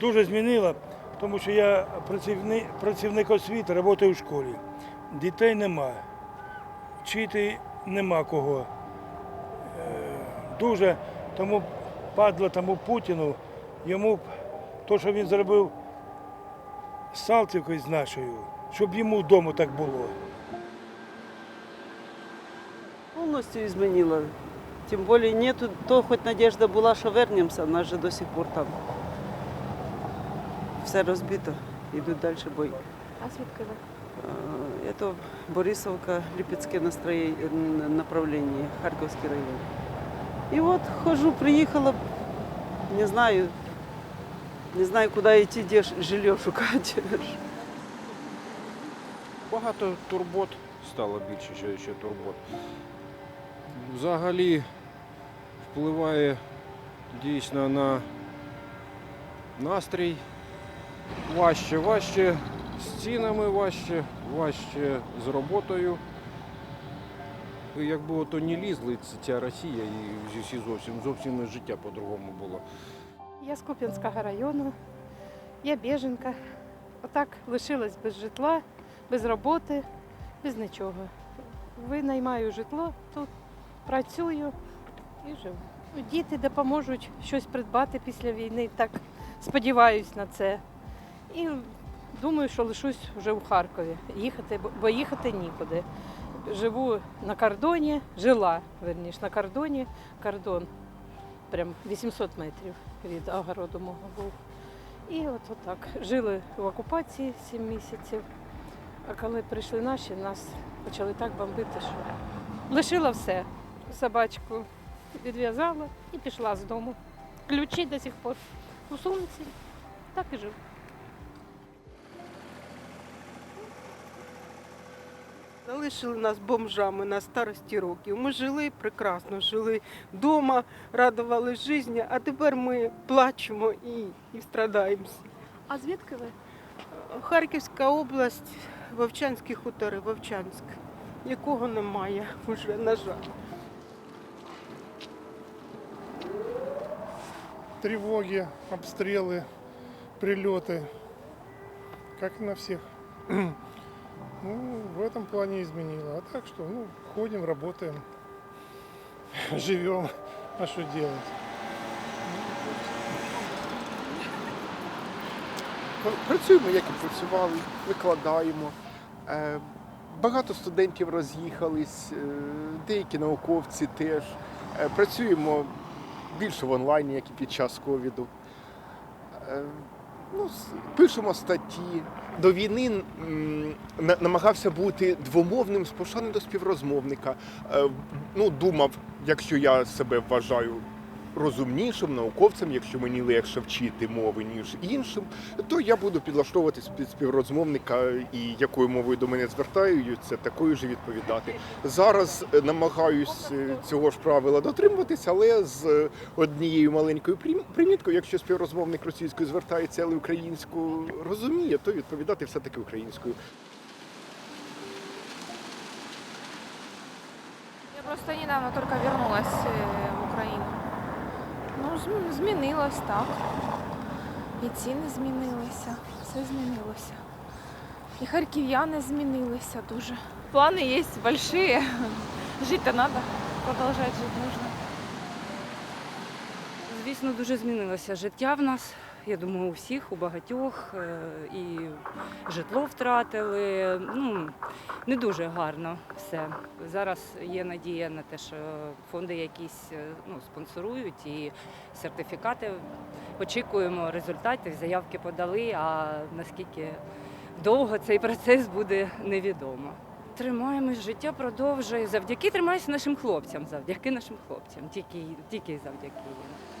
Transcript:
дуже змінила, тому що я працівник, працівник освіти, працюю в школі. Дітей нема, вчити нема кого. Е, Дуже тому падло тому Путіну, йому то, що він зробив Салтівкою з нашою, щоб йому вдома так було. Полностью изменила. Тем более нету, то хоть надежда була, що вернемося, нас же до сих пор там. Все розбито, йдуть далі бої. А звідки ви? Е, Это Борисовка, Липецке настроение, направление, Харьковский район. И вот хожу, приехала, не знаю, не знаю, куда идти, где ж- жилье шукать. Багато турбот стало більше, ще турбот. Взагалі впливає дійсно на настрій. Важче, важче з цінами, важче, важче з роботою. І Якби ото не лізли ця Росія і всі зовсім зовсім життя по-другому було. Я з Куп'янського району, я біженка. Отак лишилась без житла, без роботи, без нічого. Винаймаю житло тут, працюю і живу. Діти допоможуть щось придбати після війни, так сподіваюсь на це. І думаю, що лишусь вже у Харкові. Їхати, бо- їхати нікуди. Живу на кордоні, жила, верніше, на кордоні. Кордон прям 800 метрів від огороду мого був. І от отак. Жили в окупації 7 місяців. А коли прийшли наші, нас почали так бомбити, що лишила все. Собачку відв'язала і пішла з дому. Ключі до сих пор у сумці. Так і живу. Залишили нас бомжами на старості років. Ми жили прекрасно, жили вдома, радували життя, а тепер ми плачемо і, і страдаємося. А звідки ви? Харківська область, Вовчанські хутори, Вовчанськ, якого немає вже, на жаль. тревоги, обстрелы, прилеты, как и на всех. Ну, в этом плане изменило. А так что, ну, ходим, работаем, живем. А что делать? Працюємо, як і працювали, викладаємо. Е, Багато студентів роз'їхались, е, деякі науковці теж. Е, Працюємо більше в онлайні, як і під час ковіду. Ну, пишемо статті. До війни на- намагався бути двомовним з пошани до співрозмовника. Е, Ну, думав, якщо я себе вважаю розумнішим науковцем, якщо мені легше вчити мови, ніж іншим, то я буду підлаштовуватись під співрозмовника і якою мовою до мене звертаються, такою ж відповідати. Зараз е, намагаюсь е, цього ж правила дотримуватись, але з е, однією маленькою прим- приміткою, якщо співрозмовник російською звертається, але українську розуміє, то відповідати все-таки українською. Я просто недавно только вернулась э, в Україну. Ну, змінилось так. І ціни змінилися, все змінилося. І харків'яни змінилися дуже. Плани є великі. Жити треба, продовжувати жити нужно. Звісно, дуже змінилося життя в нас. Я думаю, у всіх, у багатьох. е, І житло втратили. Ну, не дуже гарно все. Зараз є надія на те, що фонди якісь е, ну, спонсорують і сертифікати. Очікуємо результатів, заявки подали, а наскільки довго цей процес буде, невідомо. Тримаємось, життя продовжує. Завдяки тримаюся нашим хлопцям, завдяки нашим хлопцям, тільки, тільки завдяки їм.